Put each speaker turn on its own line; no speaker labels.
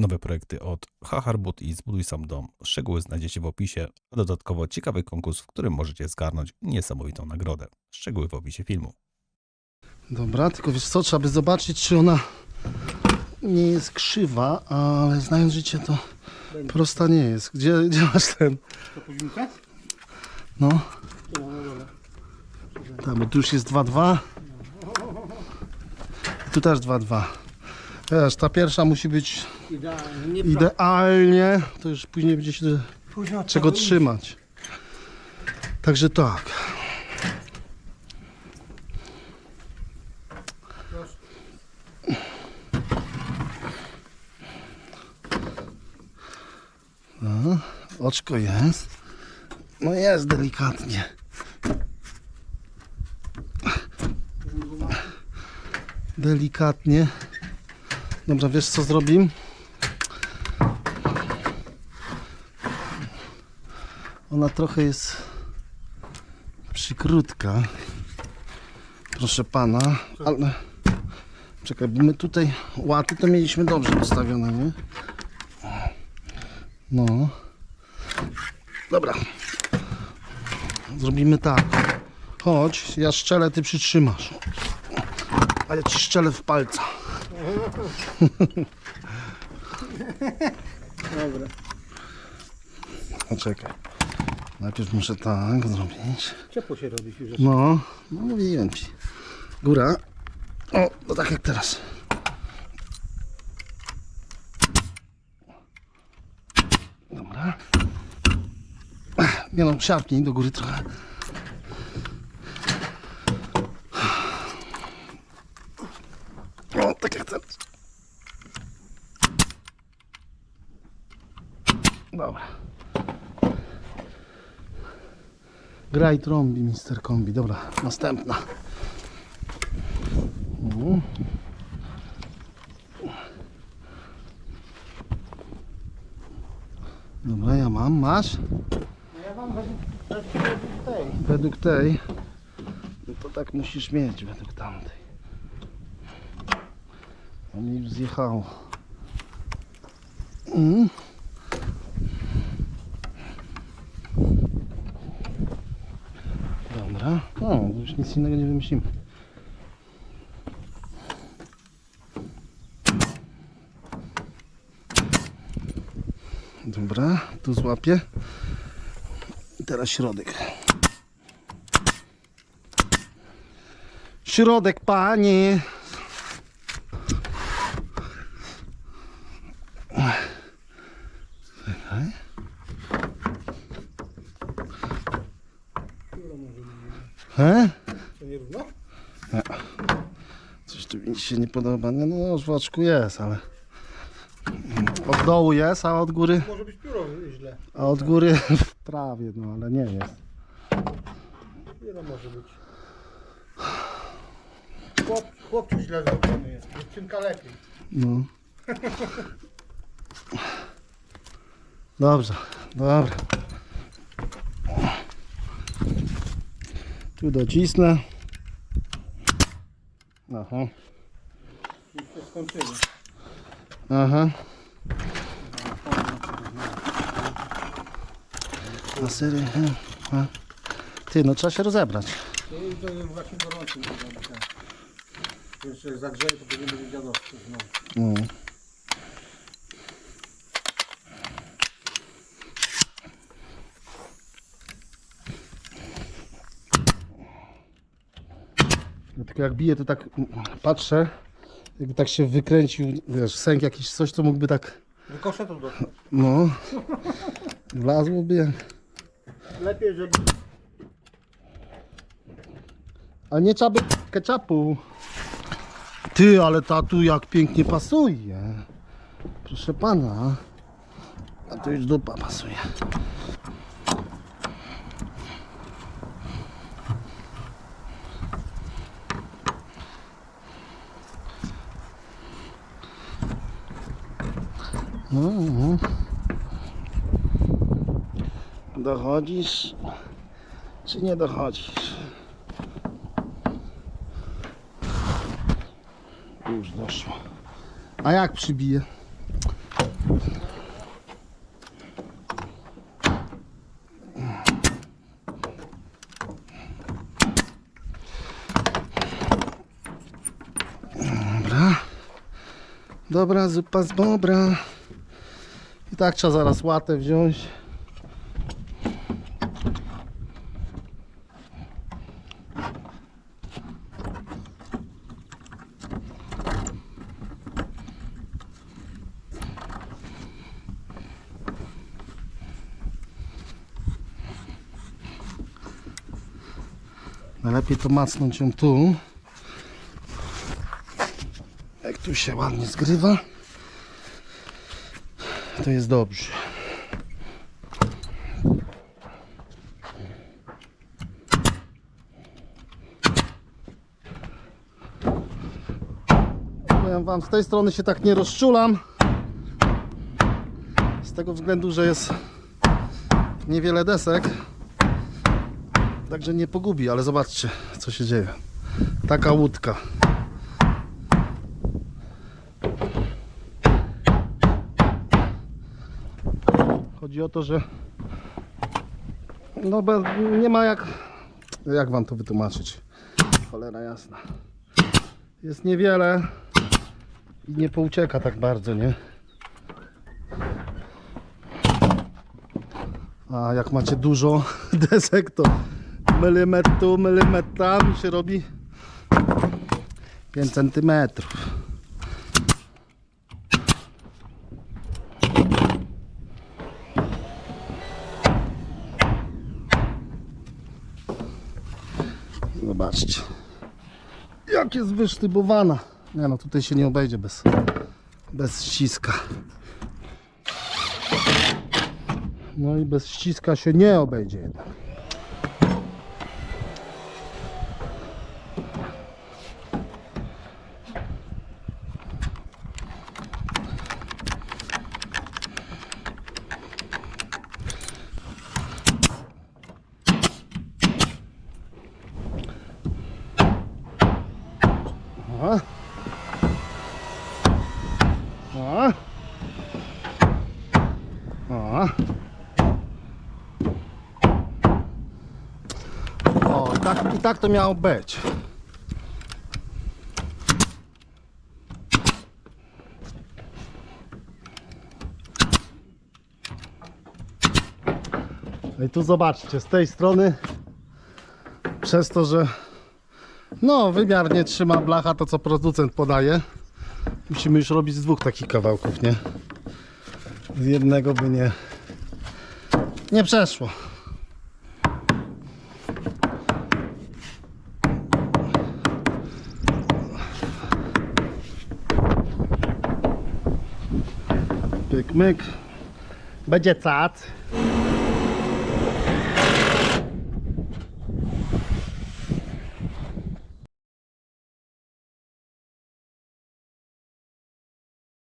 Nowe projekty od Hacharbut i Zbuduj Sam Dom. Szczegóły znajdziecie w opisie, a dodatkowo ciekawy konkurs, w którym możecie zgarnąć niesamowitą nagrodę. Szczegóły w opisie filmu.
Dobra, tylko wiesz co, trzeba by zobaczyć, czy ona nie jest krzywa, ale znając życie, to prosta nie jest. Gdzie, gdzie masz ten?
To?
No,
dole.
tak, bo tu już jest 2-2. Tu też 2-2. Wiesz, ta pierwsza musi być
Idealnie. Nie
idealnie, to już później będzie się czego trzymać. Także tak. Oczko jest. No jest delikatnie. Delikatnie. Dobra, wiesz co zrobimy? Ona trochę jest przykrótka. Proszę pana, ale czekaj, bo my tutaj łaty to mieliśmy dobrze postawione, nie? No. Dobra. Zrobimy tak. Chodź, ja szczelę, ty przytrzymasz. A ja ci szczelę w palca.
Dobra.
Poczekaj. Najpierw muszę tak zrobić.
Ciepło się robi już.
No, no mówiłem ci. Góra. O, no tak jak teraz. Dobra. Nie no, siarpnij do góry trochę. O, tak jak teraz. Dobra. Graj trąbi, mister kombi. Dobra, następna. Mhm. Dobra, ja mam. Masz?
Ja mam według tej.
Według tej. No to tak musisz mieć według tamtej. Mi już zjechało. Mhm. Dobra. O, już nic innego nie wymyślimy. Dobra, tu złapię. Teraz środek. Środek, panie. Czekaj. He?
To nie równo?
Coś tu mi się nie podoba. Nie, no, w oczku jest, ale... Od dołu jest, a od góry...
Może być pióro źle.
A od góry prawie, no ale nie jest.
Pióro może być. Chłop, chłopcu źle zrobiony jest. Dziewczynka lepiej.
No. Dobrze, dobra. Tu docisnę. Aha,
Już się skończyło.
aha. Na serio? hmm, a. Ty, no trzeba się rozebrać.
No i to jest właśnie gorący. Jeszcze zagrzeje, to powinien być dziadowski znowu.
No. Jak bije, to tak patrzę, jakby tak się wykręcił, wiesz, sęk jakiś coś, to mógłby tak,
Wykoszę to do...
no, wlazłoby jak...
Lepiej, żeby...
Ale nie trzeba by ketchupu. Ty, ale ta tu jak pięknie pasuje. Proszę pana. A tu już dupa pasuje. Mhm. Dochodzisz, czy nie dochodzisz? Już doszło. A jak przybije? Dobra, zupa z bobra. Tak trzeba zaraz łatę wziąć. Najlepiej to macnąć ją tu. Jak tu się ładnie zgrywa, to jest dobrze. Powiem wam, z tej strony się tak nie rozczulam. Z tego względu, że jest niewiele desek. Także nie pogubi, ale zobaczcie, co się dzieje. Taka łódka. Chodzi o to, że no be, nie ma jak jak wam to wytłumaczyć. Cholera jasna. Jest niewiele i nie poucieka tak bardzo, nie? A jak macie dużo desek, to milimetr tu, milimetr tam się robi 5 centymetrów. Zobaczcie. Jak jest wysztybowana. Nie no, tutaj się nie obejdzie bez, bez ściska. No i bez ściska się nie obejdzie jednak. O. O. O. O, i tak, i tak to miało być. No i tu zobaczcie, z tej strony przez to, że no wymiar nie trzyma blacha, to co producent podaje musimy już robić z dwóch takich kawałków, nie? Z jednego by nie nie przeszło. Pyk, myk. Będzie cac.